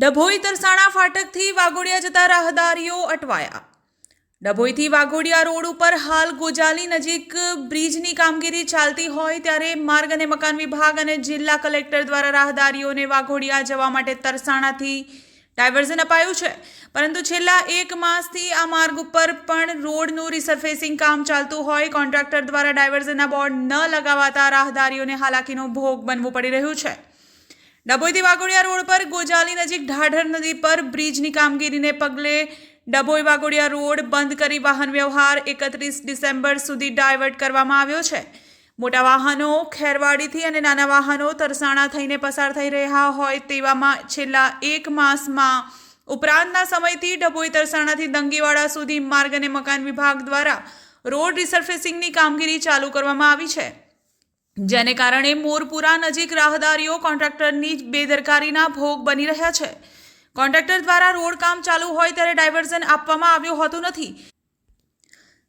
ડભોઈ તરસાણા ફાટકથી વાઘોડિયા જતા રાહદારીઓ અટવાયા. ડભોઈથી વાઘોડિયા રોડ ઉપર હાલ ગોજાલી નજીક બ્રિજની કામગીરી ચાલતી હોય ત્યારે માર્ગ અને મકાન વિભાગ અને જિલ્લા કલેક્ટર દ્વારા રાહદારીઓને વાઘોડિયા જવા માટે તરસાણાથી ડાયવર્ઝન અપાયું છે. પરંતુ છેલ્લા એક માસથી આ માર્ગ ઉપર પણ રોડનું રિસર્ફેસિંગ કામ ચાલતું હોય. કોન્ટ્રાક્ટર દ્વારા ડાયવર્ઝનના બોર્ડ ન લગાવાતા રાહદારીઓને હાલાકીનો ભોગ બનવું પડી રહ્યું છે. ડભોઈથી વાઘોડિયા રોડ પર ગોજાલી નજીક ઢાઢર નદી પર બ્રિજની કામગીરીને પગલે ડભોઈ વાઘોડિયા રોડ બંધ કરી વાહન વ્યવહાર એકત્રીસ ડિસેમ્બર સુધી ડાયવર્ટ કરવામાં આવ્યો છે. મોટા વાહનો ખેરવાડીથી અને નાના વાહનો તરસાણા થઈને પસાર થઈ રહ્યા હોય તેવામાં છેલ્લા એક માસમાં ઉપરાંતના સમયથી ડભોઈ તરસાણાથી દંગીવાડા સુધી માર્ગ અને મકાન વિભાગ દ્વારા રોડ રિસર્ફેસિંગની કામગીરી ચાલુ કરવામાં આવી છે. જેને કારણે મોરપુરા નજીક રાહદારીઓ કોન્ટ્રાક્ટરની બેદરકારીના ભોગ બની રહ્યા છે. કોન્ટ્રાક્ટર દ્વારા રોડ કામ ચાલુ હોય ત્યારે ડાયવર્ઝન આપવામાં આવ્યું હોતું નથી.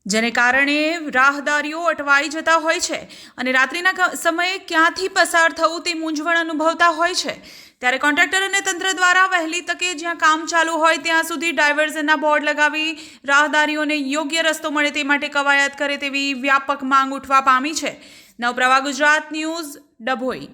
જેને કારણે રાહદારીઓ અટવાઈ જતા હોય છે અને રાત્રિના સમયે ક્યાંથી પસાર થવું તે મૂંઝવણ અનુભવતા હોય છે. ત્યારે કોન્ટ્રાક્ટર અને તંત્ર દ્વારા વહેલી તકે જ્યાં કામ ચાલુ હોય ત્યાં સુધી ડાયવર્ઝનના બોર્ડ લગાવી રાહદારીઓને યોગ્ય રસ્તો મળે તે માટે કવાયત કરે તેવી વ્યાપક માંગ ઉઠવા પામી છે. નવપ્રભા ગુજરાત ન્યૂઝ ડભોઈ.